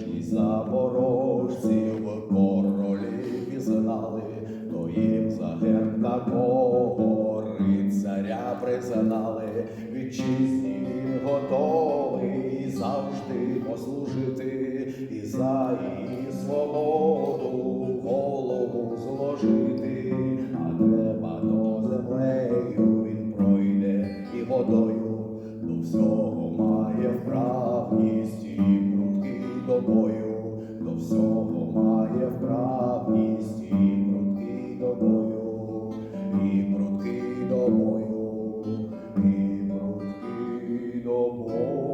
мужі запорожців, королі пізнали, то їм за герб такого рицаря признали, Вітчизні він готовий завжди послужити, і за її свободу голову зложити, а неба до землею він пройде і водою до всього. всього має вправність і прудкий до бою, і прудкий до бою, і прудкий до бою.